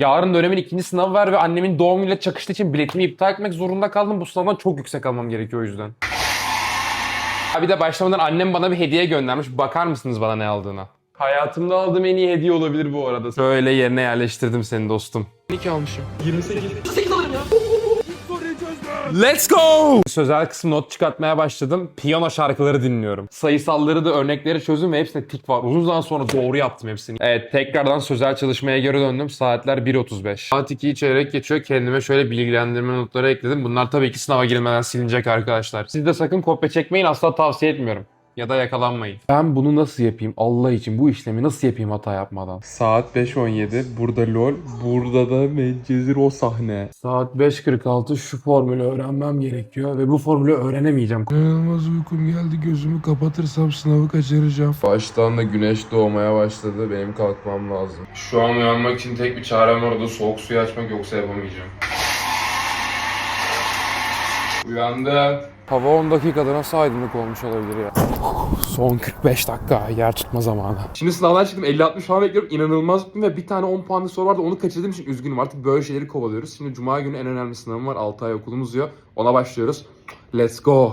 Yarın dönemin ikinci sınavı var ve annemin doğum günüyle çakıştığı için biletimi iptal etmek zorunda kaldım. Bu sınavdan çok yüksek almam gerekiyor o yüzden. Ha bir de başlamadan annem bana bir hediye göndermiş. Bakar mısınız bana ne aldığına? Hayatımda aldığım en iyi hediye olabilir bu arada. Şöyle yerine yerleştirdim seni dostum. 12 almışım. 28. 28 alırım ya. Let's go! Sözel kısmı not çıkartmaya başladım. Piyano şarkıları dinliyorum. Sayısalları da örnekleri çözdüm ve hepsinde tik var. Uzun zaman sonra doğru yaptım hepsini. Evet tekrardan sözel çalışmaya geri döndüm. Saatler 1.35. Saat 2'yi çeyrek geçiyor. Kendime şöyle bilgilendirme notları ekledim. Bunlar tabii ki sınava girmeden silinecek arkadaşlar. Siz de sakın kopya çekmeyin. Asla tavsiye etmiyorum. Ya da yakalanmayın. Ben bunu nasıl yapayım? Allah için bu işlemi nasıl yapayım hata yapmadan? Saat 5.17. Burada LOL. Burada da Medcezir o sahne. Saat 5.46. Şu formülü öğrenmem gerekiyor. Ve bu formülü öğrenemeyeceğim. İnanılmaz uykum geldi gözümü kapatırsam sınavı kaçıracağım. Baştan da güneş doğmaya başladı. Benim kalkmam lazım. Şu an uyanmak için tek bir çarem var o da soğuk suyu açmak yoksa yapamayacağım. Uyandım. Hava 10 dakikada nasıl aydınlık olmuş olabilir ya? Son 45 dakika yer tutma zamanı. Şimdi sınavdan çıktım 50-60 falan bekliyorum. İnanılmaz ve bir tane 10 puanlık soru vardı onu kaçırdığım için üzgünüm. Artık böyle şeyleri kovalıyoruz. Şimdi cuma günü en önemli sınavım var. 6 ay okulumuz uzuyor. Ona başlıyoruz. Let's go.